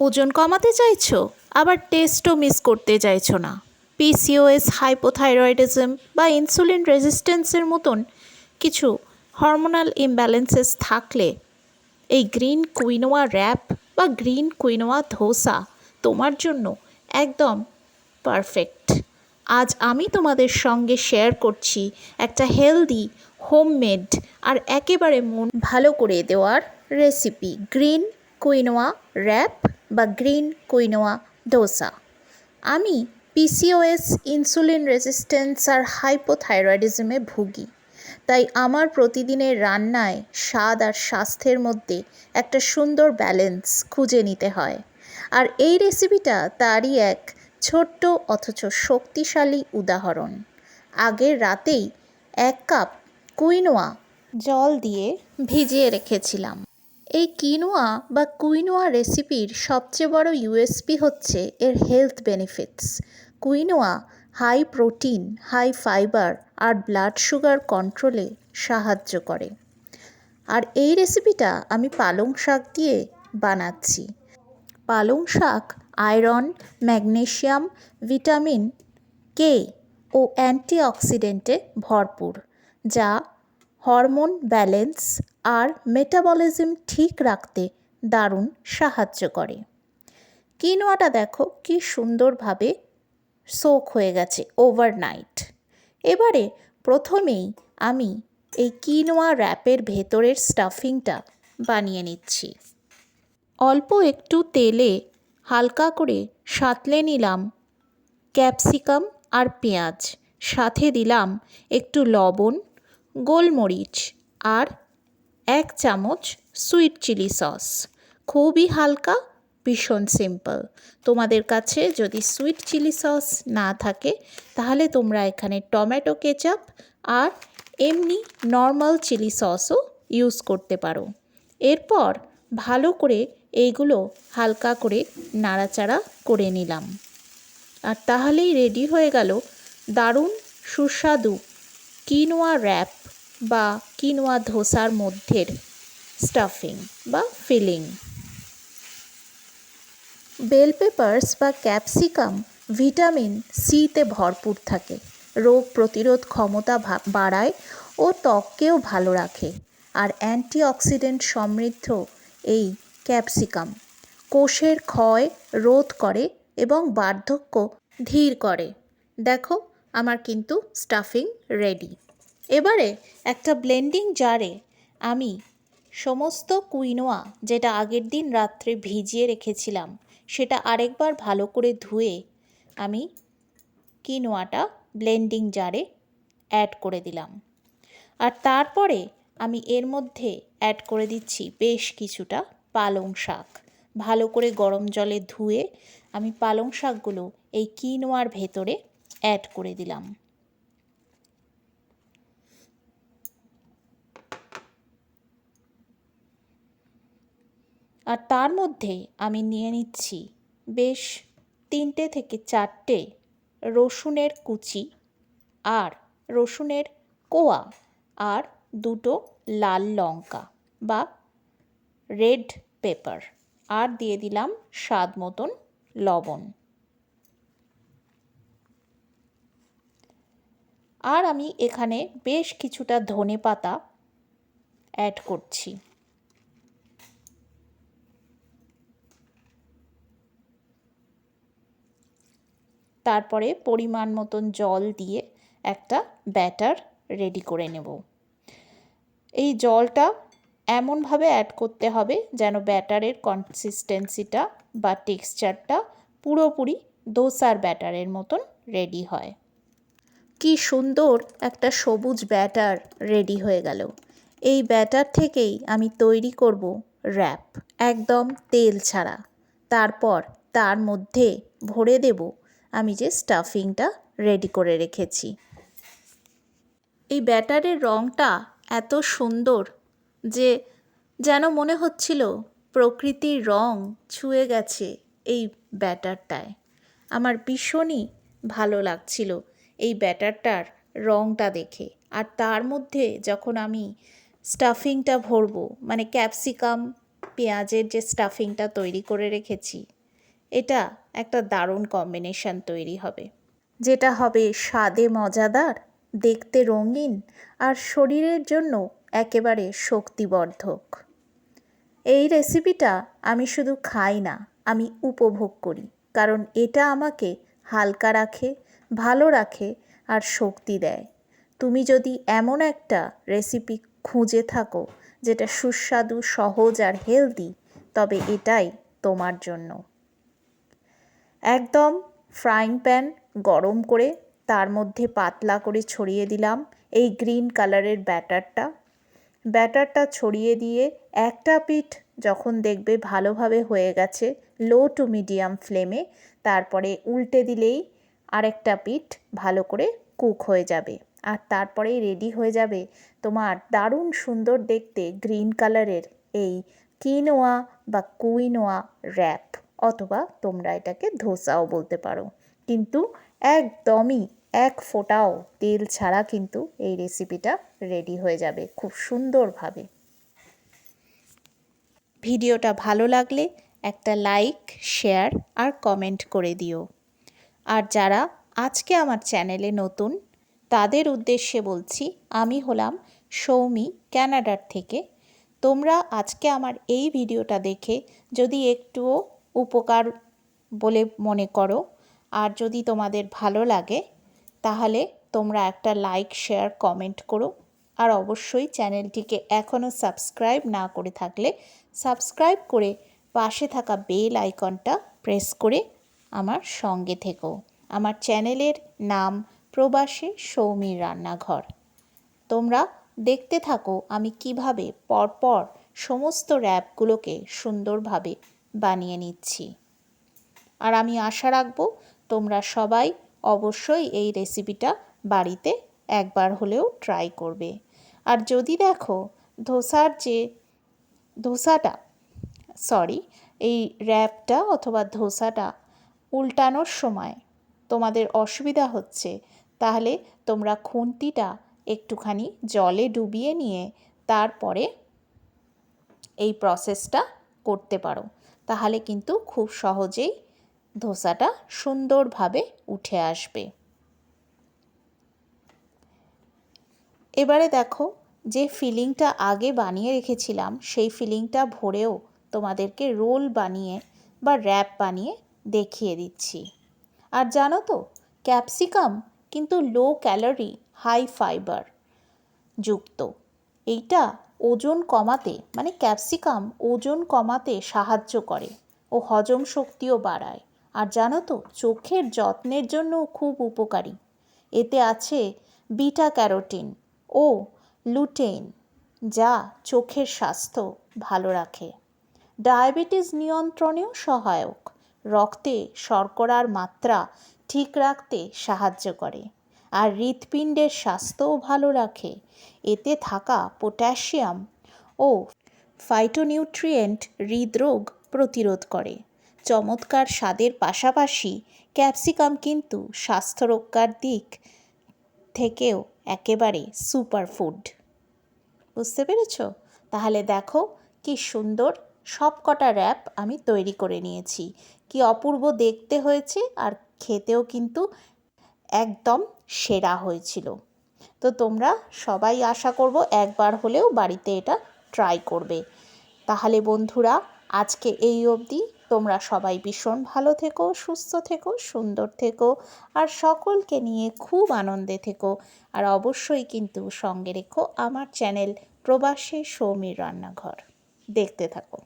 ওজন কমাতে চাইছো? আবার টেস্টও মিস করতে চাইছো না। পিসিওএস হাইপোথাইরয়েডিজম বা ইনসুলিন রেজিস্ট্যান্সের মতন কিছু হরমোনাল ইমব্যালেন্সেস থাকলে এই গ্রিন কুইনোয়া র্যাপ বা গ্রিন কুইনোয়া ধোসা তোমার জন্য একদম পারফেক্ট আজ আমি তোমাদের সঙ্গে শেয়ার করছি একটা হেলদি হোমমেড আর একেবারে মন ভালো করে দেওয়ার রেসিপি গ্রিন কুইনোয়া র্যাপ বা গ্রিন কুইনোয়া ডোসা আমি পিসিওএস ইনসুলিন রেজিস্ট্যান্স আর হাইপোথাইরয়েডিজমে ভুগি, তাই আমার প্রতিদিনের রান্নায় স্বাদ আর স্বাস্থ্যের মধ্যে একটা সুন্দর ব্যালেন্স খুঁজে নিতে হয়। আর এই রেসিপিটা তারই এক ছোট্ট অথচ শক্তিশালী উদাহরণ। আগের রাতেই এক কাপ কুইনোয়া জল দিয়ে ভিজিয়ে রেখেছিলাম। এই কিনোয়া বা কুইনোয়া রেসিপির সবচেয়ে বড় ইউএসপি হচ্ছে এর health benefits quinoa high protein high fibre আর ব্লাড সুগার কন্ট্রোলে সাহায্য করে। আর এই রেসিপিটা আমি পালং শাক দিয়ে বানাচ্ছি। পালং শাক আয়রন ম্যাগনেশিয়াম ভিটামিন কে ও অ্যান্টিঅক্সিডেন্টে ভরপুর, যা হরমোন ব্যালেন্স আর মেটাবলিজম ঠিক রাখতে দারুণ সাহায্য করে। কিনোয়াটা দেখো কি সুন্দরভাবে সোক হয়ে গেছে ওভারনাইট এবারে প্রথমেই আমি এই কিনোয়া র্যাপের ভেতরের স্টাফিংটা বানিয়ে নিচ্ছি। অল্প একটু তেলে হালকা করে সাঁতলে নিলাম ক্যাপসিকাম আর পেঁয়াজ। সাথে দিলাম একটু লবণ, গোলমরিচ আর এক চামচ সুইট চিলি সস। খুবই হালকা, ভীষণ সিম্পল। তোমাদের কাছে যদি সুইট চিলি সস না থাকে, তাহলে তোমরা এখানে টমেটো কেচাপ আর এমনি নর্মাল চিলি সসও ইউজ করতে পারো। এরপর ভালো করে এইগুলো হালকা করে নাড়াচাড়া করে নিলাম। আর তাহলেই রেডি হয়ে গেল দারুণ সুস্বাদু কিনোয়া র্যাপ। বা কিনোয়া ধোসার মধ্যের স্টাফিং বা ফিলিং। বেল পেপার্স বা ক্যাপসিকাম ভিটামিন সিতে ভরপুর থাকে। রোগ প্রতিরোধ ক্ষমতা বাড়ায় ও ত্বককেও ভালো রাখে। আর অ্যান্টিঅক্সিডেন্ট সমৃদ্ধ এই ক্যাপসিকাম কোষের ক্ষয় রোধ করে এবং বার্ধক্য ধীর করে। দেখো, আমার কিন্তু স্টাফিং রেডি। এবারে একটা ব্লেন্ডিং জারে আমি সমস্ত কুইনোয়া যেটা আগের দিন রাত্রে ভিজিয়ে রেখেছিলাম, সেটা আরেকবার ভালো করে ধুয়ে আমি কিনোয়াটা ব্লেন্ডিং জারে অ্যাড করে দিলাম। আর তারপরে আমি এর মধ্যে অ্যাড করে দিচ্ছি বেশ কিছুটা পালং শাক। ভালো করে গরম জলে ধুয়ে আমি পালং শাকগুলো এই কিনোয়ার ভেতরে অ্যাড করে দিলাম। আর তার মধ্যে আমি নিয়ে নিচ্ছি বেশ তিনটে থেকে চারটে রসুনের কুচি আর রসুনের কোয়া আর দুটো লাল লঙ্কা বা রেড পেপার আর দিয়ে দিলাম স্বাদ মতন লবণ। আর আমি এখানে বেশ কিছুটা ধনে পাতা অ্যাড করছি। তারপরে পরিমাণ মতন জল দিয়ে একটা ব্যাটার রেডি করে নেব। এই জলটা এমনভাবে অ্যাড করতে হবে যেন ব্যাটারের কনসিস্টেন্সিটা বা টেক্সচারটা পুরোপুরি দোসার ব্যাটারের মতন রেডি হয়। কি সুন্দর একটা সবুজ ব্যাটার রেডি হয়ে গেল। এই ব্যাটার থেকেই আমি তৈরি করব র্যাপ একদম তেল ছাড়া। তারপর তার মধ্যে ভরে দেব আমি যে স্টাফিংটা রেডি করে রেখেছি। এই ব্যাটারের রঙটা এত সুন্দর যে যেন মনে হচ্ছিল প্রকৃতির রং ছুঁয়ে গেছে এই ব্যাটারটায়। আমার ভীষণই ভালো লাগছিল এই ব্যাটারটার রঙটা দেখে। আর তার মধ্যে যখন আমি স্টাফিংটা ভরবো মানে ক্যাপসিকাম, পেঁয়াজের যে স্টাফিংটা তৈরি করে রেখেছি এটা একটা দারুণ কম্বিনেশন তৈরি হবে। যেটা হবে স্বাদে মজাদার, দেখতে রঙিন আর শরীরের জন্য একেবারে শক্তিবর্ধক। এই রেসিপিটা আমি শুধু খাই না, আমি উপভোগ করি, কারণ এটা আমাকে হালকা রাখে, ভালো রাখে আর শক্তি দেয়। তুমি যদি এমন একটা রেসিপি খুঁজে থাকো যেটা সুস্বাদু, সহজ আর হেলদি তবে এটাই তোমার জন্য। একদম ফ্রাইং প্যান গরম করে তার মধ্যে পাতলা করে ছড়িয়ে দিলাম এই গ্রিন কালারের ব্যাটারটা। ব্যাটারটা ছড়িয়ে দিয়ে একটা পিঠ যখন দেখবে ভালোভাবে হয়ে গেছে লো টু মিডিয়াম ফ্লেমে, তারপরে উল্টে দিলেই আরেকটা পিঠ ভালো করে কুক হয়ে যাবে আর তারপরেই রেডি হয়ে যাবে তোমার দারুণ সুন্দর দেখতে গ্রিন কালারের এই কিনোয়া বা কুইনোয়া র্যাপ। অথবা তোমরা এটাকে ধোসাও বলতে পারো। কিন্তু একদমই এক ফোঁটাও তেল ছাড়া কিন্তু এই রেসিপিটা রেডি হয়ে যাবে খুব সুন্দরভাবে। ভিডিওটা ভালো লাগলে একটা লাইক শেয়ার আর কমেন্ট করে দিও। আর যারা আজকে আমার চ্যানেলে নতুন, তাদের উদ্দেশ্যে বলছি, আমি হলাম সৌমি ক্যানাডার থেকে। তোমরা আজকে আমার এই ভিডিওটা দেখে যদি একটুও উপকার বলে মনে করো। আর যদি তোমাদের ভালো লাগে, তাহলে তোমরা একটা লাইক শেয়ার কমেন্ট করো। আর অবশ্যই চ্যানেলটিকে এখনও সাবস্ক্রাইব না করে থাকলে সাবস্ক্রাইব করে পাশে থাকা বেল আইকনটা প্রেস করে আমার সঙ্গে থেকো। আমার চ্যানেলের নাম প্রবাসী সৌমির রান্নাঘর। তোমরা দেখতে থাকো আমি কীভাবে পরপর সমস্ত র্যাপগুলোকে সুন্দরভাবে বানিয়ে নিচ্ছি। আর আমি আশা রাখব তোমরা সবাই অবশ্যই এই রেসিপিটা বাড়িতে একবার হলেও ট্রাই করবে। আর যদি দেখো ধোসার যে ধোসাটা, সরি, এই র্যাপটা অথবা ধোসাটা উল্টানোর সময় তোমাদের অসুবিধা হচ্ছে, তাহলে তোমরা খুন্তিটা একটুখানি জলে ডুবিয়ে নিয়ে তারপরে এই প্রসেসটা করতে পারো। তাহলে কিন্তু খুব সহজেই ধোসাটা সুন্দরভাবে উঠে আসবে। এবারে দেখো যে ফিলিংটা আগে বানিয়ে রেখেছিলাম, সেই ফিলিংটা ভরেও তোমাদেরকে রোল বানিয়ে বা র্যাপ বানিয়ে দেখিয়ে দিচ্ছি। আর জানো তো, ক্যাপসিকাম কিন্তু লো ক্যালোরি, হাই ফাইবার যুক্ত। এইটা ওজন কমাতে মানে ক্যাপসিকাম ওজন কমাতে সাহায্য করে ও হজম শক্তিও বাড়ায়। আর জানো তো, চোখের যত্নের জন্য খুব উপকারী। এতে আছে বিটা ক্যারোটিন ও লুটেইন, যা চোখের স্বাস্থ্য ভালো রাখে। ডায়াবেটিস নিয়ন্ত্রণেও সহায়ক। রক্তে শর্করার মাত্রা ঠিক রাখতে সাহায্য করে। আর হৃৎপিণ্ডের স্বাস্থ্যও ভালো রাখে। এতে থাকা পটাশিয়াম ও ফাইটোনিউট্রিয়েন্ট হৃদরোগ প্রতিরোধ করে। চমৎকার স্বাদের পাশাপাশি ক্যাপসিকাম কিন্তু স্বাস্থ্য রক্ষার দিক থেকেও একেবারে সুপার ফুড বুঝতে পেরেছ? তাহলে দেখো কি সুন্দর সব কটা র্যাপ আমি তৈরি করে নিয়েছি। কি অপূর্ব দেখতে হয়েছে আর খেতেও কিন্তু একদম সেরা হয়েছিল। তো তোমরা সবাই আশা করব একবার হলেও বাড়িতে এটা ট্রাই করবে। তাহলে বন্ধুরা, আজকে এই অবধি তোমরা সবাই ভীষণ ভালো থেকো, সুস্থ থেকো, সুন্দর থেকো আর সকলকে নিয়ে খুব আনন্দে থেকো। আর অবশ্যই কিন্তু সঙ্গে রেখো আমার চ্যানেল প্রবাসী সৌমির রান্নাঘর। দেখতে থাকো।